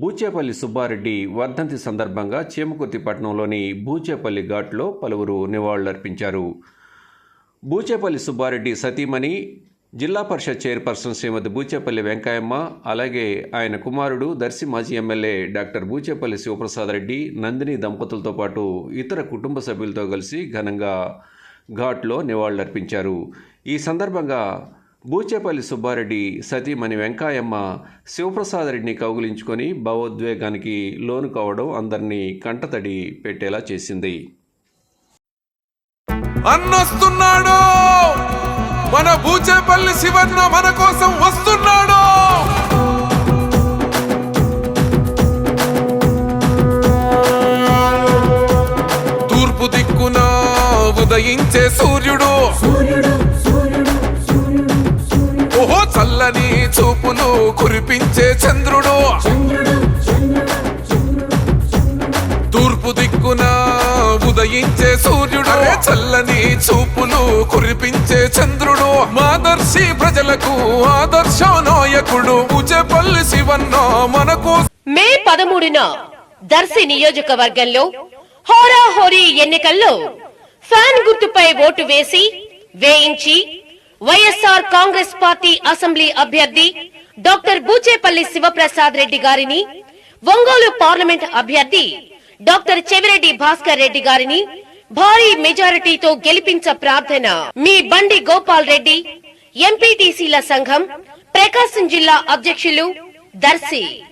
బూచేపల్లి సుబ్బారెడ్డి వర్ధంతి సందర్భంగా చేమకుర్తిపట్నంలోని బూచేపల్లి ఘాట్లో పలువురు నివాళులర్పించారు. బూచేపల్లి సుబ్బారెడ్డి సతీమణి జిల్లా పరిషత్ చైర్పర్సన్ శ్రీమతి బూచేపల్లి వెంకయ్యమ్మ అలాగే ఆయన కుమారుడు దర్శి మాజీ ఎమ్మెల్యే డాక్టర్ బూచేపల్లి శివప్రసాద్ రెడ్డి నందిని దంపతులతో పాటు ఇతర కుటుంబ సభ్యులతో కలిసి ఘనంగా ఘాట్లో నివాళులర్పించారు. ఈ సందర్భంగా బూచేపల్లి సుబ్బారెడ్డి సతీమణి వెంకాయమ్మ శివప్రసాద్ రెడ్డిని కౌగులించుకొని భావోద్వేగానికి లోను కావడం అందరినీ కంటతడి పెట్టేలా చేసింది. అన్నొస్తున్నాడు! మన బూచేపల్లి శివన్న మన కోసం వస్తున్నాడు! తూర్పు దిక్కున ఉదయించే సూర్యుడు ఓహో చూపును కురిపించే చంద్రుడు. తూర్పు దిక్కున ఉదయించే సూర్యుడు. చల్లని చూపులు కురిపించే చంద్రుడు. మాదర్శి ప్రజలకు ఆదర్శ నాయకుడు ఉజపల్లి శివన్న మనకు మే పదమూడున దర్శి నియోజకవర్గంలో హోరాహోరీ ఎన్నికల్లో ఫ్యాన్ గుర్తుపై ఓటు వేసి వేయించి వైఎస్ఆర్ కాంగ్రెస్ పార్టీ అసెంబ్లీ అభ్యర్థి డాక్టర్ బూచేపల్లి శివప్రసాద్ రెడ్డి గారిని ఒంగోలు పార్లమెంట్ అభ్యర్థి డాక్టర్ చెవిరెడ్డి భాస్కర్ రెడ్డి గారిని భారీ మెజారిటీతో గెలిపించ ప్రార్థన. మీ బండి గోపాల్ రెడ్డి ఎంపీటీసీల సంఘం ప్రకాశం జిల్లా అధ్యక్షులు దర్శి.